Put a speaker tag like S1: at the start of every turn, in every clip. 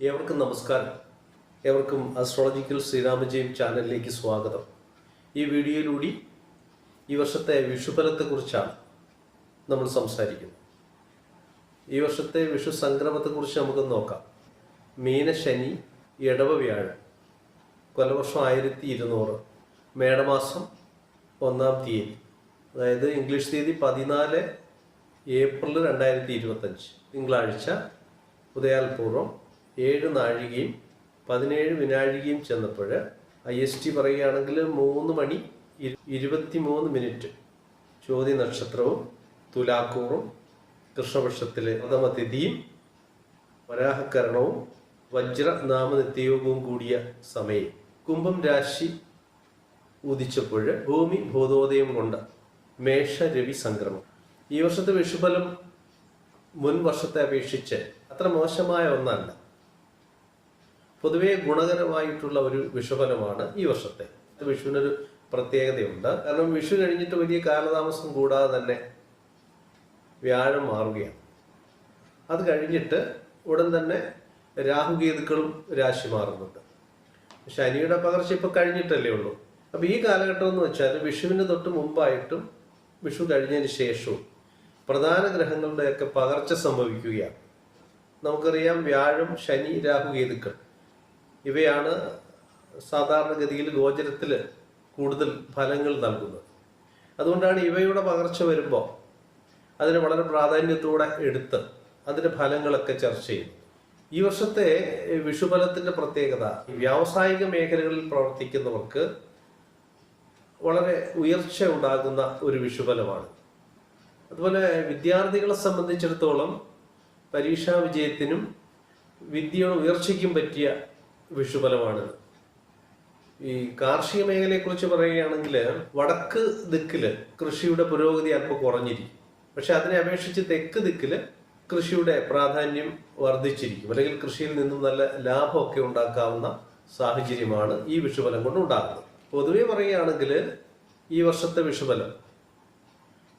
S1: ഏവർക്കും നമസ്കാരം. ഏവർക്കും അസ്ട്രോളജിക്കൽ ശ്രീരാമജയം ചാനലിലേക്ക് സ്വാഗതം. ഈ വീഡിയോയിലൂടെ ഈ വർഷത്തെ വിഷുഫലത്തെക്കുറിച്ചാണ് നമ്മൾ സംസാരിക്കുന്നത്. ഈ വർഷത്തെ വിഷു സംക്രമത്തെക്കുറിച്ച് നമുക്ക് നോക്കാം. മീനശനി ഇടവ വ്യാഴം. കൊലവർഷം ആയിരത്തി ഇരുന്നൂറ് മേടമാസം ഒന്നാം തീയതി. അതായത് ഇംഗ്ലീഷ് തീയതി പതിനാല് ഏപ്രിൽ രണ്ടായിരത്തി ഇരുപത്തഞ്ച് തിങ്കളാഴ്ച ഉദയാൽപൂർവം ഏഴ് നാഴികയും പതിനേഴ് വിനാഴികയും ചെന്നപ്പോൾ ഐ എസ് ടി പറയുകയാണെങ്കിൽ മൂന്ന് മണി ഇരു- ഇരുപത്തി മൂന്ന് മിനിറ്റ്. ചോദ്യ നക്ഷത്രവും തുലാക്കൂറും കൃഷ്ണപക്ഷത്തിലെ പ്രഥമതിഥിയും വരാഹകരണവും വജ്ര നാമനിത്യയോഗവും കൂടിയ സമയം. കുംഭം രാശി ഉദിച്ചപ്പോൾ ഭൂമി ബോധോദയം കൊണ്ട് മേഷ രവി സംക്രമം. ഈ വർഷത്തെ വിഷുഫലം മുൻ വർഷത്തെ അപേക്ഷിച്ച് അത്ര മോശമായ ഒന്നല്ല. പൊതുവേ ഗുണകരമായിട്ടുള്ള ഒരു വിഷുഫലമാണ് ഈ വർഷത്തെ. വിഷുവിനൊരു പ്രത്യേകതയുണ്ട്. കാരണം വിഷു കഴിഞ്ഞിട്ട് വലിയ കാലതാമസം കൂടാതെ തന്നെ വ്യാഴം മാറുകയാണ്. അത് കഴിഞ്ഞിട്ട് ഉടൻ തന്നെ രാഹുകേതുക്കളും രാശി മാറുന്നുണ്ട്. ശനിയുടെ പകർച്ച ഇപ്പൊ കഴിഞ്ഞിട്ടല്ലേ ഉള്ളൂ. അപ്പൊ ഈ കാലഘട്ടം എന്ന് വെച്ചാൽ വിഷുവിന് തൊട്ട് മുമ്പായിട്ടും വിഷു കഴിഞ്ഞതിന് ശേഷവും പ്രധാന ഗ്രഹങ്ങളുടെയൊക്കെ പകർച്ച സംഭവിക്കുകയാണ്. നമുക്കറിയാം വ്യാഴം ശനി രാഹുകേതുക്കൾ. ഇവയാണ് സാധാരണഗതിയിൽ ഗോചരത്തിൽ കൂടുതൽ ഫലങ്ങൾ നൽകുന്നത്. അതുകൊണ്ടാണ് ഇവയുടെ പകർച്ച വരുമ്പോൾ അതിന് വളരെ പ്രാധാന്യത്തോടെ എടുത്ത് അതിന്റെ ഫലങ്ങളൊക്കെ ചർച്ച ചെയ്യും ഈ വർഷത്തെ വിഷുഫലത്തിന്റെ പ്രത്യേകത വ്യാവസായിക മേഖലകളിൽ പ്രവർത്തിക്കുന്നവർക്ക് വളരെ ഉയർച്ച ഉണ്ടാകുന്ന ഒരു വിഷുഫലമാണ്. അതുപോലെ വിദ്യാർത്ഥികളെ സംബന്ധിച്ചിടത്തോളം പരീക്ഷാ വിജയത്തിനും വിദ്യയുടെ ഉയർച്ചയ്ക്കും പറ്റിയ വിഷുഫലമാണിത് ഈ കാർഷിക മേഖലയെക്കുറിച്ച് പറയുകയാണെങ്കിൽ വടക്ക് ദിക്കിൽ കൃഷിയുടെ പുരോഗതി അല്പം കുറഞ്ഞിരിക്കും. പക്ഷെ അതിനെ അപേക്ഷിച്ച് തെക്ക് ദിക്കിൽ കൃഷിയുടെ പ്രാധാന്യം വർദ്ധിച്ചിരിക്കും. അല്ലെങ്കിൽ കൃഷിയിൽ നിന്നും നല്ല ലാഭമൊക്കെ ഉണ്ടാക്കാവുന്ന സാഹചര്യമാണ് ഈ വിഷുഫലം കൊണ്ട് ഉണ്ടാകുന്നത്. പൊതുവെ പറയുകയാണെങ്കിൽ ഈ വർഷത്തെ വിഷുഫലം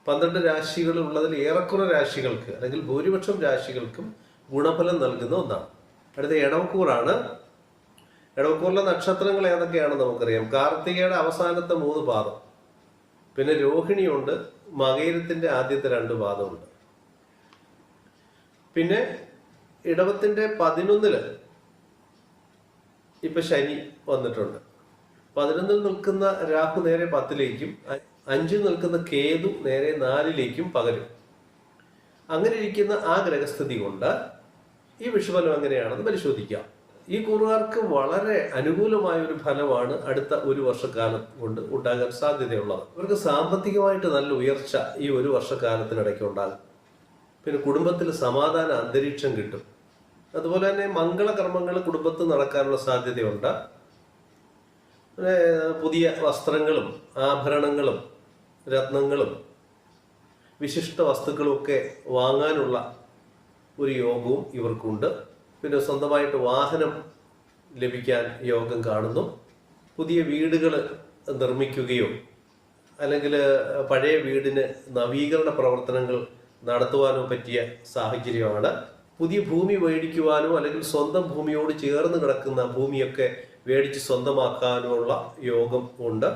S1: പന്ത്രണ്ട് രാശികളിൽ ഉള്ളതിൽ ഏറെക്കുറെ രാശികൾക്ക് അല്ലെങ്കിൽ ഭൂരിപക്ഷം രാശികൾക്കും ഗുണഫലം നൽകുന്ന ഒന്നാണ്. അടുത്ത ഇടവക്കൂറാണ് ഇടവക്കൂറിലെ നക്ഷത്രങ്ങൾ ഏതൊക്കെയാണെന്ന് നമുക്കറിയാം. കാർത്തികയുടെ അവസാനത്തെ മൂന്ന് പാദം. പിന്നെ രോഹിണിയുണ്ട് മകയിരത്തിന്റെ ആദ്യത്തെ രണ്ട് പാദമുണ്ട്. പിന്നെ ഇടവത്തിന്റെ പതിനൊന്നിൽ ഇപ്പൊ ശനി വന്നിട്ടുണ്ട്. പതിനൊന്നിൽ നിൽക്കുന്ന രാഹു നേരെ പത്തിലേക്കും അഞ്ചിൽ നിൽക്കുന്ന കേതു നേരെ നാലിലേക്കും പകരും. അങ്ങനെ ഇരിക്കുന്ന ആ ഗ്രഹസ്ഥിതി കൊണ്ട് ഈ വിഷുഫലം എങ്ങനെയാണെന്ന് പരിശോധിക്കാം. ഈ കൂറുകാർക്ക് വളരെ അനുകൂലമായ ഒരു ഫലമാണ് അടുത്ത ഒരു വർഷക്കാലം കൊണ്ട് ഉണ്ടാകാൻ സാധ്യതയുള്ളത്. ഇവർക്ക് സാമ്പത്തികമായിട്ട് നല്ല ഉയർച്ച ഈ ഒരു വർഷക്കാലത്തിനിടയ്ക്ക് ഉണ്ടാകും. പിന്നെ കുടുംബത്തിൽ സമാധാന അന്തരീക്ഷം കിട്ടും. അതുപോലെ തന്നെ മംഗളകർമ്മങ്ങൾ കുടുംബത്ത് നടക്കാനുള്ള സാധ്യതയുണ്ട്. പുതിയ വസ്ത്രങ്ങളും ആഭരണങ്ങളും രത്നങ്ങളും വിശിഷ്ട വസ്തുക്കളും ഒക്കെ വാങ്ങാനുള്ള ഒരു യോഗവും ഇവർക്കുണ്ട്. പിന്നെ സ്വന്തമായിട്ട് വാഹനം ലഭിക്കാൻ യോഗം കാണുന്നു. പുതിയ വീടുകൾ നിർമ്മിക്കുകയോ അല്ലെങ്കിൽ പഴയ വീടിന് നവീകരണ പ്രവർത്തനങ്ങൾ നടത്തുവാനോ പറ്റിയ സാഹചര്യമാണ്. പുതിയ ഭൂമി മേടിക്കുവാനോ അല്ലെങ്കിൽ സ്വന്തം ഭൂമിയോട് ചേർന്ന് കിടക്കുന്ന ഭൂമിയൊക്കെ മേടിച്ച് സ്വന്തമാക്കാനുള്ള യോഗം ഉണ്ട്.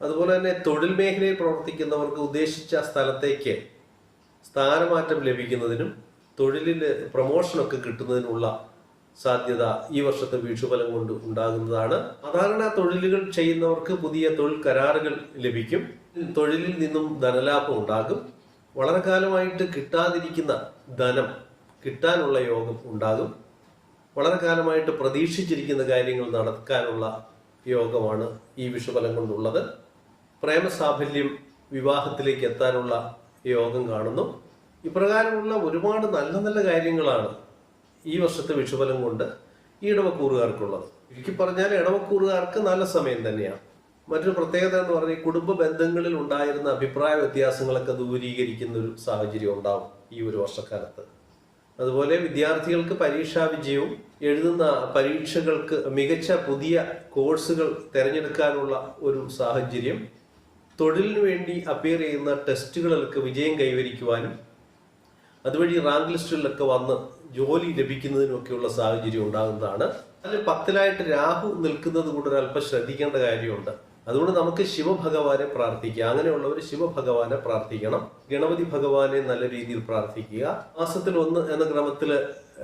S1: അതുപോലെ തന്നെ തൊഴിൽ മേഖലയിൽ പ്രവർത്തിക്കുന്നവർക്ക് ഉദ്ദേശിച്ച സ്ഥലത്തേക്ക് സ്ഥാനമാറ്റം ലഭിക്കുന്നതിനും തൊഴിലിൽ പ്രൊമോഷനൊക്കെ കിട്ടുന്നതിനുള്ള സാധ്യത ഈ വർഷത്തെ വീഴ്ചഫലം കൊണ്ട് ഉണ്ടാകുന്നതാണ്. സാധാരണ തൊഴിലുകൾ ചെയ്യുന്നവർക്ക് പുതിയ തൊഴിൽ കരാറുകൾ ലഭിക്കും. തൊഴിലിൽ നിന്നും ധനലാഭം ഉണ്ടാകും. വളരെ കാലമായിട്ട് കിട്ടാതിരിക്കുന്ന ധനം കിട്ടാനുള്ള യോഗം ഉണ്ടാകും. വളരെ കാലമായിട്ട് പ്രതീക്ഷിച്ചിരിക്കുന്ന കാര്യങ്ങൾ നടക്കാനുള്ള യോഗമാണ് ഈ വിഷുഫലം കൊണ്ടുള്ളത്. പ്രേമസാഫല്യം വിവാഹത്തിലേക്ക് എത്താനുള്ള യോഗം കാണുന്നു. ഇപ്രകാരമുള്ള ഒരുപാട് നല്ല നല്ല കാര്യങ്ങളാണ് ഈ വർഷത്തെ വിഷുഫലം കൊണ്ട് ഈ ഇടവക്കൂറുകാർക്കുള്ളത്. ചുരുക്കി പറഞ്ഞാൽ ഇടവക്കൂറുകാർക്ക് നല്ല സമയം തന്നെയാണ്. മറ്റൊരു പ്രത്യേകത എന്ന് പറഞ്ഞാൽ കുടുംബ ബന്ധങ്ങളിൽ ഉണ്ടായിരുന്ന അഭിപ്രായ വ്യത്യാസങ്ങളൊക്കെ ദൂരീകരിക്കുന്ന ഒരു സാഹചര്യം ഉണ്ടാവും ഈ ഒരു വർഷക്കാലത്ത്. അതുപോലെ വിദ്യാർത്ഥികൾക്ക് പരീക്ഷാ വിജയവും എഴുതുന്ന പരീക്ഷകൾക്ക് മികച്ച പുതിയ കോഴ്സുകൾ തിരഞ്ഞെടുക്കാനുള്ള ഒരു സാഹചര്യം തൊഴിലിനു വേണ്ടി അപ്പിയർ ചെയ്യുന്ന ടെസ്റ്റുകളിലൊക്കെ വിജയം കൈവരിക്കുവാനും അതുവഴി റാങ്ക് ലിസ്റ്റുകളിലൊക്കെ വന്ന് ജോലി ലഭിക്കുന്നതിനൊക്കെയുള്ള സാഹചര്യം ഉണ്ടാകുന്നതാണ്. അതിൽ പത്തിലായിട്ട് രാഹു നിൽക്കുന്നത് കൊണ്ട് ഒരല്പം ശ്രദ്ധിക്കേണ്ട കാര്യമുണ്ട്. അതുകൊണ്ട് നമുക്ക് ശിവഭഗവാനെ പ്രാർത്ഥിക്കാം അങ്ങനെയുള്ളവർ ശിവഭഗവാനെ പ്രാർത്ഥിക്കണം. ഗണപതി ഭഗവാനെ നല്ല രീതിയിൽ പ്രാർത്ഥിക്കുക. മാസത്തിൽ ഒന്ന് എന്ന ക്രമത്തിൽ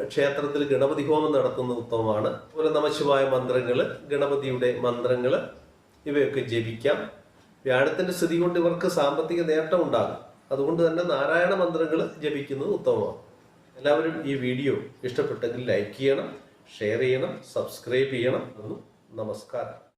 S1: ക്ഷേത്രത്തിൽ ഗണപതി ഹോമം നടത്തുന്ന ഉത്തമമാണ്. അതുപോലെ നമശിവായ മന്ത്രങ്ങൾ ഗണപതിയുടെ മന്ത്രങ്ങൾ ഇവയൊക്കെ ജപിക്കാം. വ്യാഴത്തിന്റെ സ്ഥിതി കൊണ്ട് ഇവർക്ക് സാമ്പത്തിക നേട്ടം ഉണ്ടാകും. അതുകൊണ്ട് തന്നെ നാരായണ മന്ത്രങ്ങൾ ജപിക്കുന്നത് ഉത്തമമാണ്. എല്ലാവരും ഈ വീഡിയോ ഇഷ്ടപ്പെട്ടെങ്കിൽ ലൈക്ക് ചെയ്യണം ഷെയർ ചെയ്യണം സബ്സ്ക്രൈബ് ചെയ്യണം. നമസ്കാരം.